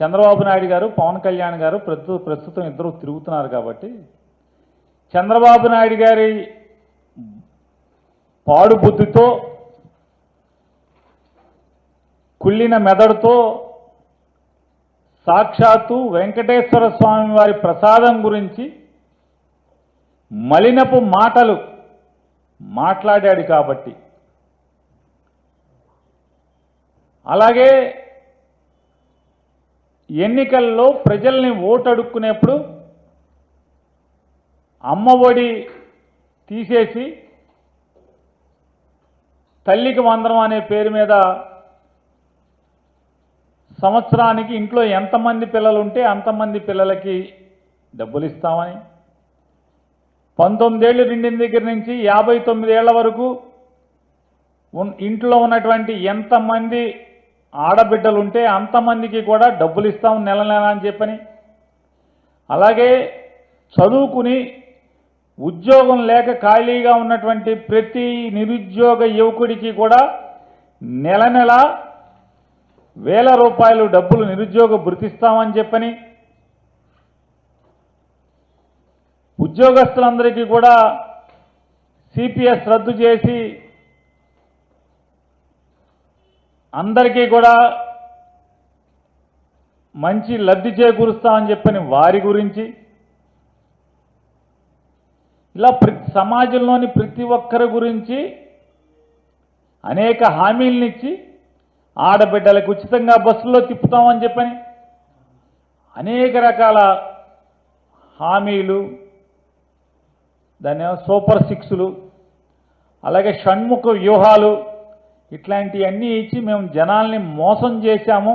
చంద్రబాబు నాయుడు గారు పవన్ కళ్యాణ్ గారు ప్రస్తుత ప్రస్తుతం ఇద్దరు తిరుగుతున్నారు కాబట్టి చంద్రబాబు నాయుడు గారి పాడుబుద్ధితో కుళ్ళిన మెదడుతో సాక్షాత్తు వెంకటేశ్వర స్వామి వారి ప్రసాదం గురించి మలినపు మాటలు మాట్లాడాడు కాబట్టి. అలాగే ఎన్నికల్లో ప్రజల్ని ఓటు అడుక్కునేప్పుడు అమ్మ ఒడి తీసేసి తల్లికి వందనం అనే పేరు మీద సంవత్సరానికి ఇంట్లో ఎంతమంది పిల్లలు ఉంటే అంతమంది పిల్లలకి డబ్బులు ఇస్తామని పంతొమ్మిదేళ్ళు నిండిన దగ్గర నుంచి యాభై తొమ్మిదేళ్ళ వరకు ఇంట్లో ఉన్నటువంటి ఎంతమంది ఆడబిడ్డలు ఉంటే అంతమందికి కూడా డబ్బులు ఇస్తాం నెల నెల అని చెప్పని. అలాగే చదువుకుని ఉద్యోగం లేక ఖాళీగా ఉన్నటువంటి ప్రతి నిరుద్యోగ యువకుడికి కూడా నెల నెల వేల రూపాయలు డబ్బులు నిరుద్యోగ బృతిస్తామని చెప్పని. ఉద్యోగస్తులందరికీ కూడా సిపిఎస్ రద్దు చేసి అందరికీ కూడా మంచి లబ్ధి చేకూరుస్తామని చెప్పని వారి గురించి ఇలా ప్రతి సమాజంలోని ప్రతి ఒక్కరి గురించి అనేక హామీలనిచ్చి ఆడబిడ్డలకు ఉచితంగా బస్సుల్లో తిప్పుతామని చెప్పని అనేక రకాల హామీలు దాని సూపర్ సిక్స్లు అలాగే షణ్ముఖ వ్యూహాలు ఇట్లాంటివన్నీ ఇచ్చి మేము జనాల్ని మోసం చేశాము.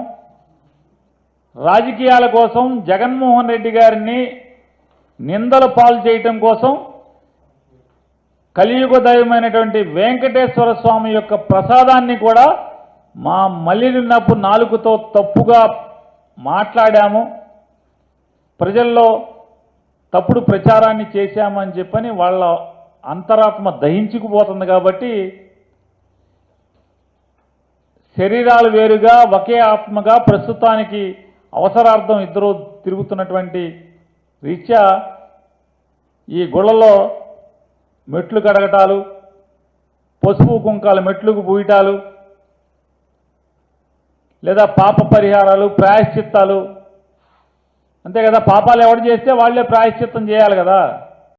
రాజకీయాల కోసం జగన్మోహన్ రెడ్డి గారిని నిందల పాలు చేయటం కోసం కలియుగ దైవమైనటువంటి వెంకటేశ్వర స్వామి యొక్క ప్రసాదాన్ని కూడా మా మల్లినప్పు నాలుగుతో తప్పుగా మాట్లాడాము. ప్రజల్లో తప్పుడు ప్రచారాన్ని చేశామని చెప్పని వాళ్ళ అంతరాత్మ దహించుకుపోతుంది కాబట్టి శరీరాలు వేరుగా ఒకే ఆత్మగా ప్రస్తుతానికి అవసరార్థం ఇద్దరు తిరుగుతున్నటువంటి రీత్యా ఈ గుళ్ళలో మెట్లు కడగటాలు పసుపు కుంకాలు మెట్లుకు పూయటాలు లేదా పాప పరిహారాలు ప్రాయశ్చిత్తాలు. అంతే కదా పాపాలు ఎవడు చేస్తే వాళ్ళే ప్రాయశ్చిత్తం చేయాలి కదా.